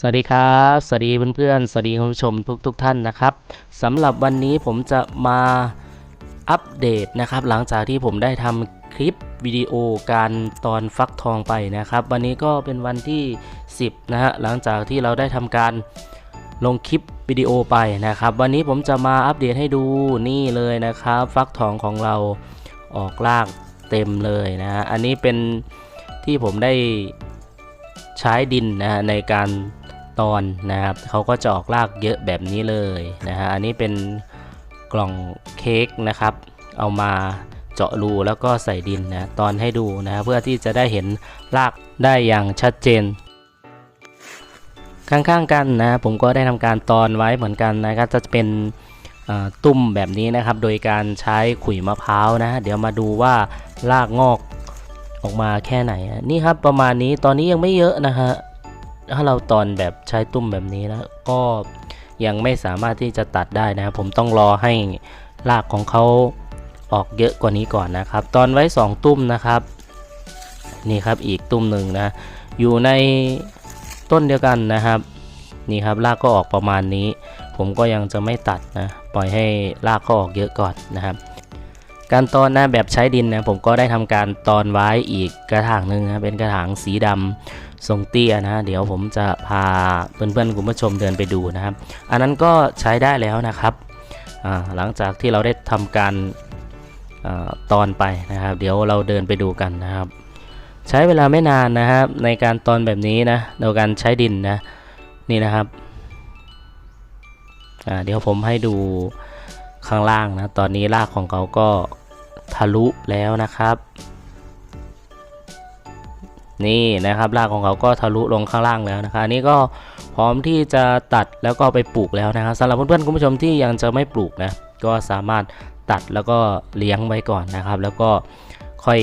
สวัสดีครับ สวัสดีเพื่อนๆ สวัสดีคุณผู้ชมทุกๆทท่านนะครับสำหรับวันนี้ผมจะมาอัปเดตนะครับ หลังจากที่ผมได้ทำคลิปวิดีโอการตอนฟักทองไปนะครับ วันนี้ก็เป็นวันที่ 10 นะฮะหลังจากที่เราได้ทำการลงคลิปวิดีโอไปนะครับ วันนี้ผมจะมาอัปเดตให้ดูนี่เลยนะครับ ฟักทองของเราออกลากเต็มเลยนะฮะอันนี้เป็นที่ผมได้ใช้ดินนะในการ ตอนนะครับเขาก็จะออกรากเยอะแบบนี้เลยนะฮะอันนี้เป็นกล่องเค้กนะครับ เอามาเจาะรูแล้วก็ใส่ดินนะตอนให้ดูนะฮะเพื่อที่จะได้เห็นรากได้อย่างชัดเจน ข้างๆกันนะผมก็ได้ทำการตอนไว้เหมือนกันนะครับจะเป็นตุ้มแบบนี้นะครับ โดยการใช้ขุยมะพร้าวนะ เดี๋ยวมาดูว่ารากงอกออกมาแค่ไหน นี่ครับประมาณนี้ตอนนี้ยังไม่เยอะนะฮะ ถ้าเราตอนแบบใช้ตุ้มแบบนี้นะก็ยังไม่สามารถที่จะตัดได้นะครับผมต้องรอให้รากของเขาออกเยอะกว่านี้ก่อนนะครับ ตอนไว้ 2 ตุ้มนะครับนี่ครับอีกตุ้มหนึ่งนะอยู่ในต้นเดียวกันนะครับนี่ครับรากก็ออกประมาณนี้ ผมก็ยังจะไม่ตัดนะปล่อยให้รากเขาออกเยอะก่อนนะครับ การตอนนะแบบใช้ดินนะผมก็ได้ทำการตอนไว้อีกกระถางหนึ่งนะเป็นกระถางสีดำ ทรงเตี้ยนะ เดี๋ยวผมจะพาเพื่อนๆคุณผู้ชมเดินไปดูนะครับ อันนั้นก็ใช้ได้แล้วนะครับ หลังจากที่เราได้ทำการอตอนไปนะครับ เดี๋ยวเราเดินไปดูกันนะครับ ใช้เวลาไม่นานนะครับ ในการตอนแบบนี้นะโดยการใช้ดินนะนี่นะครับเดี๋ยวผมให้ดูข้างล่างนะ ตอนนี้รากของเขาก็ทะลุแล้วนะครับ นี่นะครับรากของเขาก็ทะลุลงข้างล่างแล้วนะครับอันนี้ก็พร้อมที่จะตัดแล้วก็ไปปลูกแล้วนะครับสำหรับเพื่อนๆคุณผู้ชมที่ยังจะไม่ปลูกนะก็สามารถตัดแล้วก็เลี้ยงไว้ก่อนนะครับ แล้วก็ค่อย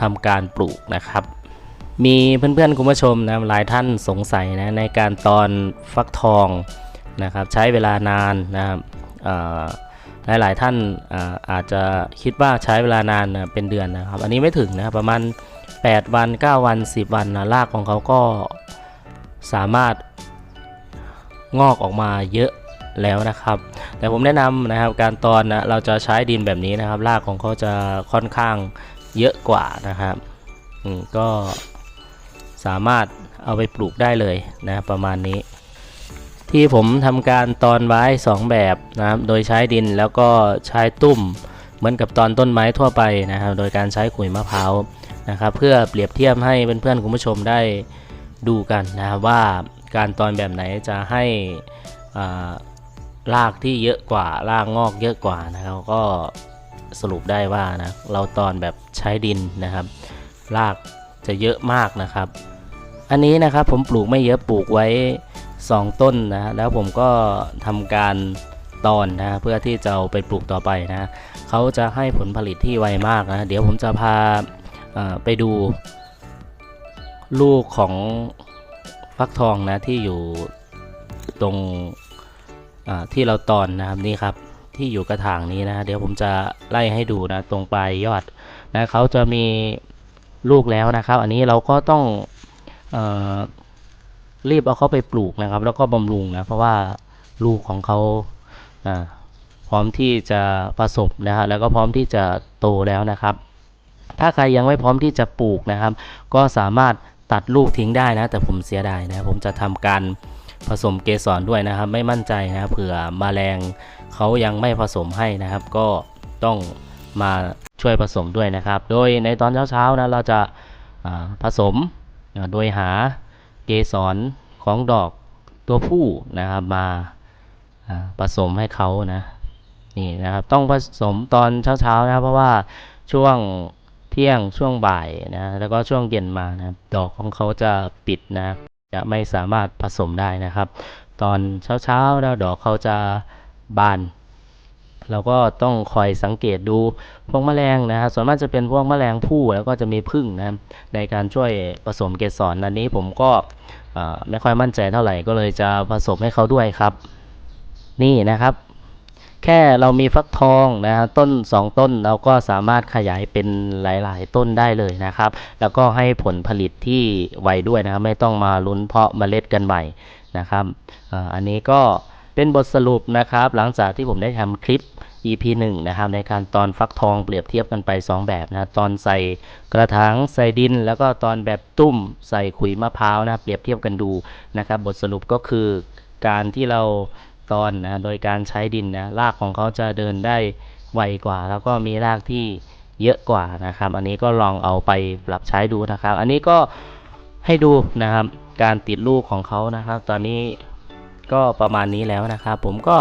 ทำการปลูกนะครับ มีเพื่อนๆคุณผู้ชมนะหลายท่านสงสัยนะในการตอนฟักทองนะครับ ใช้เวลานานนะครับอ่าหลายๆท่านอาจจะคิดว่าใช้เวลานานเป็นเดือนนะครับ อันนี้ไม่ถึงนะครับประมาณ 8 วัน 9 วัน 10 วันนะรากของเขาก็สามารถงอกออกมาเยอะแล้วนะครับ แต่ผมแนะนำนะครับการตอนนะเราจะใช้ดินแบบนี้นะครับรากของเขาจะค่อนข้างเยอะกว่านะครับอืมก็สามารถเอาไปปลูกได้เลยนะประมาณนี้ ที่ผมทำการตอนไว้ 2 แบบนะครับโดยใช้ดินแล้วก็ใช้ตุ้มเหมือนกับตอนต้นไม้ทั่วไปนะครับ โดยการใช้ขุยมะพร้าว นะครับเพื่อเปรียบเทียบให้เพื่อนๆคุณผู้ชมได้ดูกันนะครับว่าการตอนแบบไหนจะให้อ่ารากที่เยอะกว่ารากงอกเยอะกว่านะครับก็สรุปได้ว่านะเราตอนแบบใช้ดินนะครับรากจะเยอะมากนะครับ อันนี้นะครับผมปลูกไม่เยอะปลูกไว้ 2 ต้นนะแล้วผมก็ทำการตอนนะเพื่อที่จะเอาไปปลูกต่อไปนะเขาจะให้ผลผลิตที่ไวมากนะเดี๋ยวผมจะพา ไปดูลูกของฟักทองนะที่อยู่ตรงที่เราตอนนะครับนี่ครับที่อยู่กระถางนี้นะ เดี๋ยวผมจะไล่ให้ดูนะตรงปลายยอดนะเขาจะมีลูกแล้วนะครับ อันนี้เราก็ต้องอรีบเอาเขาไปปลูกนะครับ แล้วก็บำรุงนะเพราะว่าลูกของเขาอ่าพร้อมที่จะผสมนะฮะแล้วก็พร้อมที่จะโตแล้วนะครับ ถ้าใครยังไม่พร้อมที่จะปลูกนะครับ ก็สามารถตัดลูกทิ้งได้นะ แต่ผมเสียดายนะ ผมจะทำการผสมเกสรด้วยนะครับ ไม่มั่นใจนะเผื่อมแมลงเขายังไม่ผสมให้นะครับ ก็ต้องมาช่วยผสมด้วยนะครับ โดยในตอนเช้าๆนะเราจะาผสมโดยหาเกสรของดอกตัวผู้นะครับมาาผสมให้เขานะนี่นะครับต้องผสมตอนเช้าๆนะเพราะว่าช่วง ที่ยงช่วงบ่ายนะแล้วก็ช่วงเย็นมานะดอกของเขาจะปิดนะจะไม่สามารถผสมได้นะครับ ตอนเช้าๆแล้วดอกเขาจะบานเราก็ต้องคอยสังเกตดูพวกแมลงนะครับส่วนมากจะเป็นพวกแมลงผู้แล้วก็จะมีผึ้งนะในการช่วยผสมเกสรอันนี้ผมก็ไม่ค่อยมั่นใจเท่าไหร่ก็เลยจะผสมให้เขาด้วยครับ นี่นะครับ แค่เรามีฟักทองนะต้น 2 ต้นเราก็สามารถขยายเป็นหลาย ๆ ต้นได้เลยนะครับ แล้วก็ให้ผลผลิตที่ไวด้วยนะครับ ไม่ต้องมาลุ้นเพาะเมล็ดกันใหม่นะครับอันนี้ก็เป็นบทสรุปนะครับ หลังจากที่ผมได้ทำคลิป EP 1 นะครับ ในการตอนฟักทองเปรียบเทียบกันไป 2 แบบนะตอนใส่กระถางใส่ดิน แล้วก็ตอนแบบตุ้มใส่ขุยมะพร้าวนะเปรียบเทียบกันดูนะครับ บทสรุปก็คือการที่เรา ตอนนะโดยการใช้ดินนะรากของเขาจะเดินได้ไวกว่า แล้วก็มีรากที่เยอะกว่านะครับ อันนี้ก็ลองเอาไปปรับใช้ดูนะครับ อันนี้ก็ให้ดูนะครับการติดลูกของเขานะครับ ตอนนี้ก็ประมาณนี้แล้วนะครับ ผมก็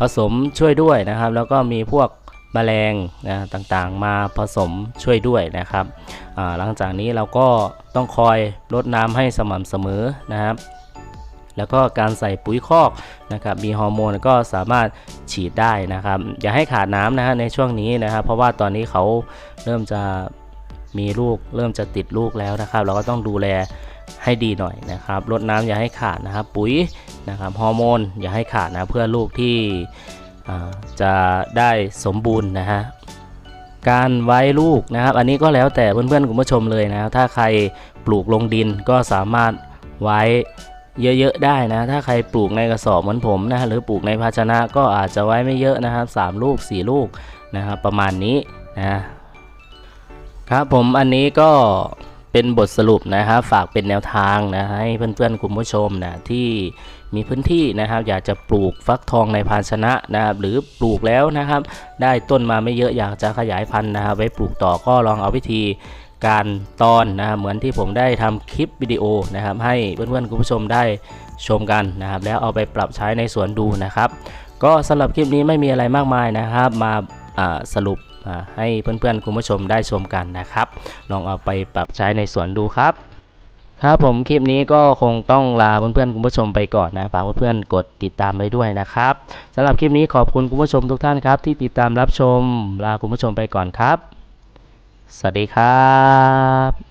ผสมช่วยด้วยนะครับ แล้วก็มีพวกแมลงนะต่างๆ มาผสมช่วยด้วยนะครับหลังจากนี้เราก็ต้องคอยรดน้ำให้สม่ำเสมอนะครับ แล้วก็การใส่ปุ๋ยคอกนะครับมีฮอร์โมนก็สามารถฉีดได้นะครับอย่าให้ขาดน้ำนะฮะในช่วงนี้นะครับเพราะว่าตอนนี้เขาเริ่มจะมีลูกเริ่มจะติดลูกแล้วนะครับ เราก็ต้องดูแลให้ดีหน่อยนะครับรดน้ำอย่าให้ขาดนะครับ ปุ๋ยนะครับฮอร์โมนอย่าให้ขาดนะเพื่อลูกที่จะได้สมบูรณ์นะฮะการไว้ลูกนะครับ อันนี้ก็แล้วแต่เพื่อนๆคุณผู้ชมเลยนะครับถ้าใครปลูกลงดินก็สามารถไว้ เยอะๆได้นะ ถ้าใครปลูกในกระสอบเหมือนผมนะหรือปลูกในภาชนะก็อาจจะไว้ไม่เยอะนะครับสามลูกสี่ลูกนะครับประมาณนี้นะครับผมอันนี้ก็เป็นบทสรุปนะครับฝากเป็นแนวทางนะให้เพื่อนๆคุณผู้ชมนะที่มีพื้นที่นะครับ อยากจะปลูกฟักทองในภาชนะนะครับ หรือปลูกแล้วนะครับ ได้ต้นมาไม่เยอะอยากจะขยายพันธุ์นะครับไว้ปลูกต่อก็ลองเอาวิธี การตอนนะครับเหมือนที่ผมได้ทำคลิปวิดีโอนะครับ ให้เพื่อนๆคุณผู้ชมได้ชมกันนะครับ แล้วเอาไปปรับใช้ในสวนดูนะครับ ก็สำหรับคลิปนี้ไม่มีอะไรมากมายนะครับ มาสรุปให้เพื่อนๆคุณผู้ชมได้ชมกันนะครับ ลองเอาไปปรับใช้ในสวนดูครับครับผมคลิปนี้ก็คงต้องลาเพื่อนๆคุณผู้ชมไปก่อนนะฝากเพื่อนๆกดติดตามไปด้วยนะครับสำหรับคลิปนี้ขอบคุณคุณผู้ชมทุกท่านครับ ที่ติดตามรับชมลาคุณผู้ชมไปก่อนครับ สวัสดีครับ